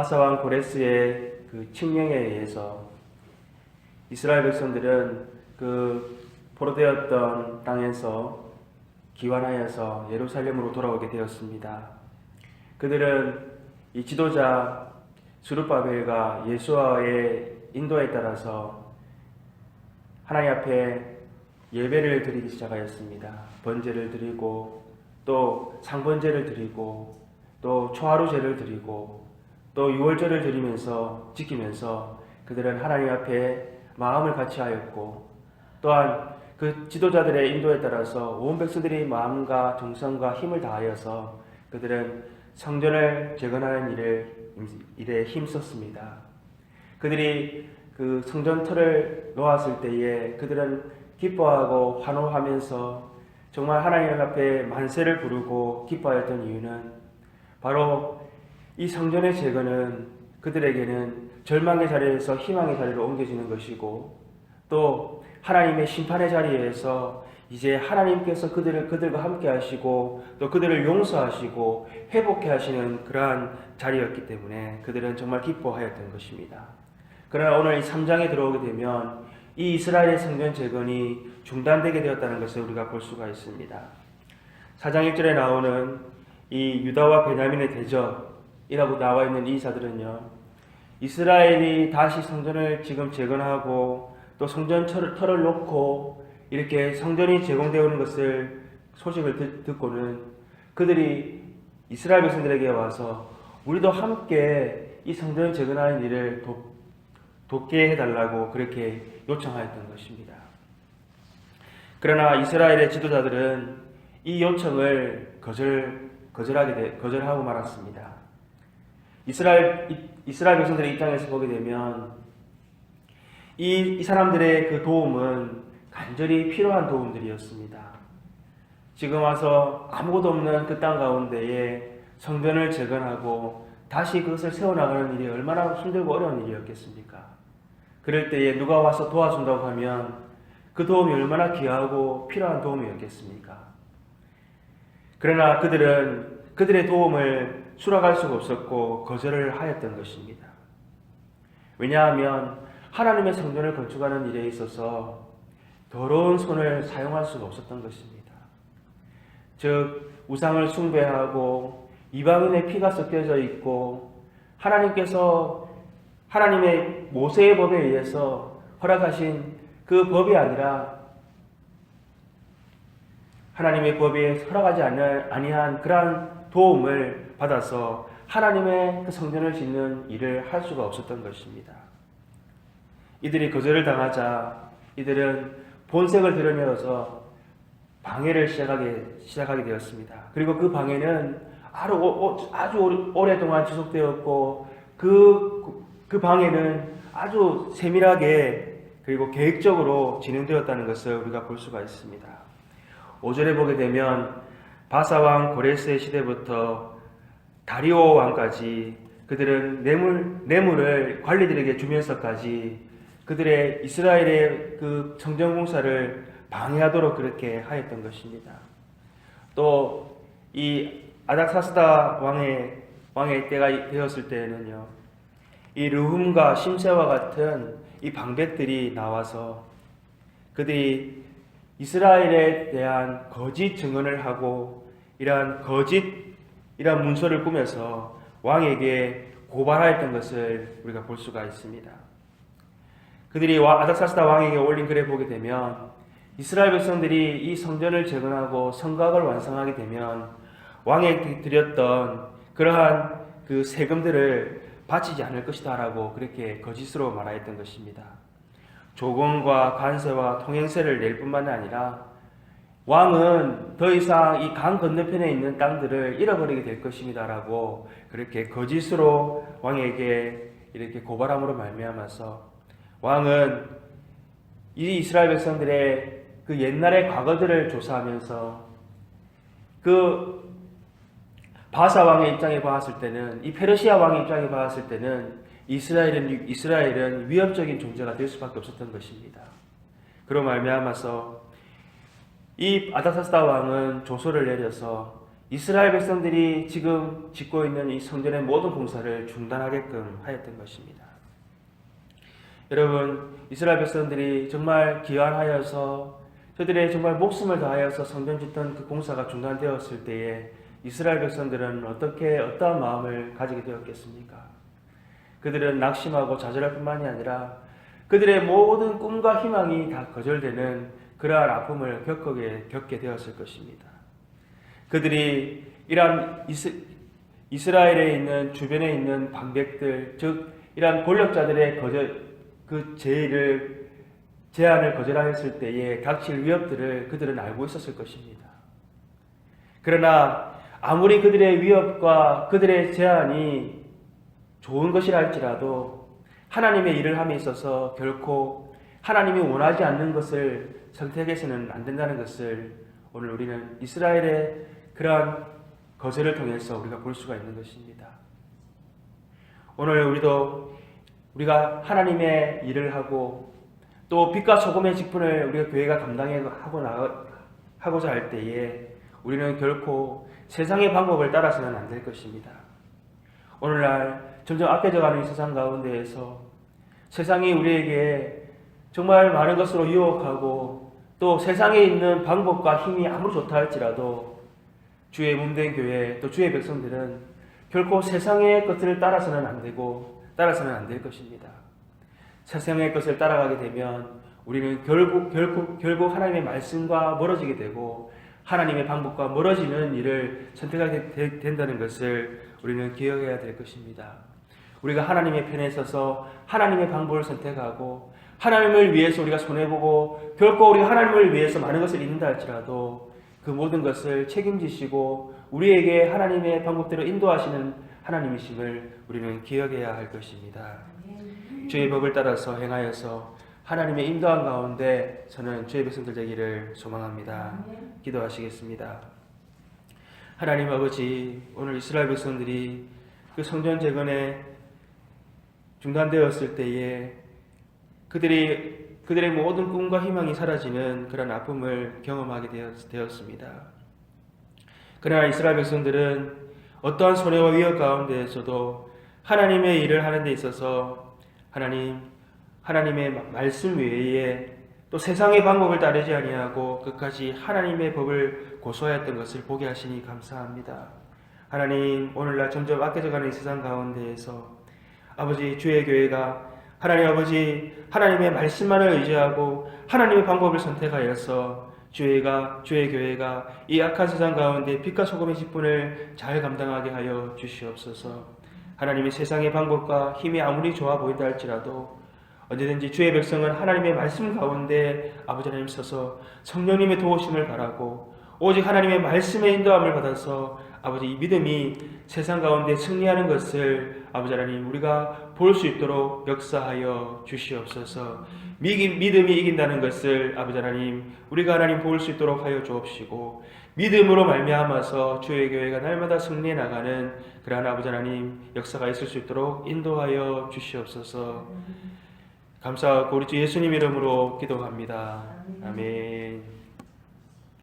바사왕 고레스의 그 칙령에 의해서 이스라엘 백성들은 그 포로되었던 땅에서 기환하여서 예루살렘으로 돌아오게 되었습니다. 그들은 이 지도자 수르바벨과 예수와의 인도에 따라서 하나님 앞에 예배를 드리기 시작하였습니다. 번제를 드리고 또 상번제를 드리고 또 초하루제를 드리고 또 유월절을 드리면서 지키면서 그들은 하나님 앞에 마음을 같이 하였고 또한 그 지도자들의 인도에 따라서 온 백성들이 마음과 정성과 힘을 다하여서 그들은 성전을 재건하는 일을 일에 힘썼습니다. 그들이 그 성전터를 놓았을 때에 그들은 기뻐하고 환호하면서 정말 하나님 앞에 만세를 부르고 기뻐하였던 이유는 바로 이 성전의 재건은 그들에게는 절망의 자리에서 희망의 자리로 옮겨지는 것이고 또 하나님의 심판의 자리에서 이제 하나님께서 그들을 그들과 함께 하시고 또 그들을 용서하시고 회복해 하시는 그러한 자리였기 때문에 그들은 정말 기뻐하였던 것입니다. 그러나 오늘 이 3장에 들어오게 되면 이 이스라엘의 성전 재건이 중단되게 되었다는 것을 우리가 볼 수가 있습니다. 4장 1절에 나오는 이 유다와 베냐민의 대적 이라고 나와 있는 이 자들은요. 이스라엘이 다시 성전을 지금 재건하고 또 성전 터를, 터를 놓고 이렇게 성전이 제공되어 오는 것을 소식을 듣, 고는 그들이 이스라엘 백성들에게 와서 우리도 함께 이 성전 재건하는 일을 돕, 돕게 해달라고 그렇게 요청하였던 것입니다. 그러나 이스라엘의 지도자들은 이 요청을 거절 거절하게 되, 거절하고 말았습니다. 이스라엘 이스라엘 백성들의 입장에서 보게 되면 이, 이 사람들의 그 도움은 간절히 필요한 도움들이었습니다. 지금 와서 아무것도 없는 그 땅 가운데에 성전을 재건하고 다시 그것을 세워나가는 일이 얼마나 힘들고 어려운 일이었겠습니까? 그럴 때에 누가 와서 도와준다고 하면 그 도움이 얼마나 귀하고 필요한 도움이었겠습니까? 그러나 그들은 그들의 도움을 수락할 수가 없었고 거절을 하였던 것입니다. 왜냐하면 하나님의 성전을 건축하는 일에 있어서 더러운 손을 사용할 수가 없었던 것입니다. 즉 우상을 숭배하고 이방인의 피가 섞여져 있고 하나님께서 하나님의 모세의 법에 의해서 허락하신 그 법이 아니라 하나님의 법에 허락하지 아니한 그러한 도움을 받아서 하나님의 그 성전을 짓는 일을 할 수가 없었던 것입니다. 이들이 거절을 당하자 이들은 본색을 드러내어서 방해를 시작하게, 시작하게 되었습니다. 그리고 그 방해는 아주, 아주 오랫동안 지속되었고 그, 그 방해는 아주 세밀하게 그리고 계획적으로 진행되었다는 것을 우리가 볼 수가 있습니다. 5절에 보게 되면 바사왕 고레스의 시대부터 다리오 왕까지 그들은 뇌물, 뇌물을 관리들에게 주면서까지 그들의 이스라엘의 그 성전 공사를 방해하도록 그렇게 하였던 것입니다. 또 이 아닥사스다 왕의 왕의 때가 되었을 때에는요, 이 르훔과 심세와 같은 이 방백들이 나와서 그들이 이스라엘에 대한 거짓 증언을 하고 이러한 거짓 이러한 문서를 꾸며서 왕에게 고발하였던 것을 우리가 볼 수가 있습니다. 그들이 아닥사스다 왕에게 올린 글에 보게 되면 이스라엘 백성들이 이 성전을 재건하고 성곽을 완성하게 되면 왕에게 드렸던 그러한 그 세금들을 바치지 않을 것이다라고 그렇게 거짓으로 말하였던 것입니다. 조공과 관세와 통행세를 낼 뿐만 아니라 왕은 더 이상 이 강 건너편에 있는 땅들을 잃어버리게 될 것입니다라고 그렇게 거짓으로 왕에게 이렇게 고발함으로 말미암아서 왕은 이 이스라엘 백성들의 그 옛날의 과거들을 조사하면서 그 바사 왕의 입장에 봤을 때는 이 페르시아 왕의 입장에 봤을 때는 이스라엘은 이스라엘은 위협적인 존재가 될 수밖에 없었던 것입니다. 그로 말미암아서 이 아다사스다 왕은 조서를 내려서 이스라엘 백성들이 지금 짓고 있는 이 성전의 모든 공사를 중단하게끔 하였던 것입니다. 여러분, 이스라엘 백성들이 정말 기한하여서 저들의 정말 목숨을 다하여서 성전 짓던 그 공사가 중단되었을 때에 이스라엘 백성들은 어떻게 어떠한 마음을 가지게 되었겠습니까? 그들은 낙심하고 좌절할 뿐만이 아니라 그들의 모든 꿈과 희망이 다 거절되는 그러한 아픔을 겪게, 겪게 되었을 것입니다. 그들이 이러한 이스, 이스라엘에 있는 주변에 있는 방백들, 즉 이러한 권력자들의 거절 그 제의를 제안을 거절하였을 때에 닥칠 위협들을 그들은 알고 있었을 것입니다. 그러나 아무리 그들의 위협과 그들의 제안이 좋은 것이라 할지라도 하나님의 일을 함에 있어서 결코 하나님이 원하지 않는 것을 선택해서는 안 된다는 것을 오늘 우리는 이스라엘의 그러한 거절을 통해서 우리가 볼 수가 있는 것입니다. 오늘 우리도 우리가 하나님의 일을 하고 또 빛과 소금의 직분을 우리가 교회가 감당하고 나가, 하고자 할 때에 우리는 결코 세상의 방법을 따라서는 안 될 것입니다. 오늘날 점점 악해져가는 이 세상 가운데에서 세상이 우리에게 정말 많은 것으로 유혹하고 또 세상에 있는 방법과 힘이 아무리 좋다 할지라도 주의 몸된 교회 또 주의 백성들은 결코 세상의 것들을 따라서는 안 되고 따라서는 안 될 것입니다. 세상의 것을 따라가게 되면 우리는 결국 결국 결국 하나님의 말씀과 멀어지게 되고 하나님의 방법과 멀어지는 일을 선택하게 되- 된다는 것을 우리는 기억해야 될 것입니다. 우리가 하나님의 편에 서서 하나님의 방법을 선택하고 하나님을 위해서 우리가 손해보고 결코 우리가 하나님을 위해서 많은 것을 잃는다 할지라도 그 모든 것을 책임지시고 우리에게 하나님의 방법대로 인도하시는 하나님이심을 우리는 기억해야 할 것입니다. 주의 법을 따라서 행하여서 하나님의 인도한 가운데 저는 주의 백성들 되기를 소망합니다. 기도하시겠습니다. 하나님 아버지, 오늘 이스라엘 백성들이 그 성전 재건에 중단되었을 때에 그들이 그들의 모든 꿈과 희망이 사라지는 그런 아픔을 경험하게 되었, 되었습니다. 그러나 이스라엘 백성들은 어떠한 손해와 위협 가운데에서도 하나님의 일을 하는 데 있어서 하나님 하나님의 말씀 외에 또 세상의 방법을 따르지 아니하고 끝까지 하나님의 법을 고소하였던 것을 보게 하시니 감사합니다. 하나님 오늘날 점점 악해져가는 이 세상 가운데에서 아버지 주의 교회가 하나님 아버지 하나님의 말씀만을 의지하고 하나님의 방법을 선택하여서 주의가 주의 교회가 이 악한 세상 가운데 빛과 소금의 직분을 잘 감당하게 하여 주시옵소서. 하나님의 세상의 방법과 힘이 아무리 좋아 보인다 할지라도 언제든지 주의 백성은 하나님의 말씀 가운데 아버지 하나님 서서 성령님의 도우심을 바라고 오직 하나님의 말씀의 인도함을 받아서 아버지 이 믿음이 세상 가운데 승리하는 것을 아버지 하나님 우리가 볼 수 있도록 역사하여 주시옵소서. 믿음이 이긴다는 것을 아버지 하나님 우리가 하나님 볼 수 있도록 하여 주옵시고 믿음으로 말미암아서 주의 교회가 날마다 승리해 나가는 그러한 아버지 하나님 역사가 있을 수 있도록 인도하여 주시옵소서. 감사하고 우리 주 예수님 이름으로 기도합니다. 아멘.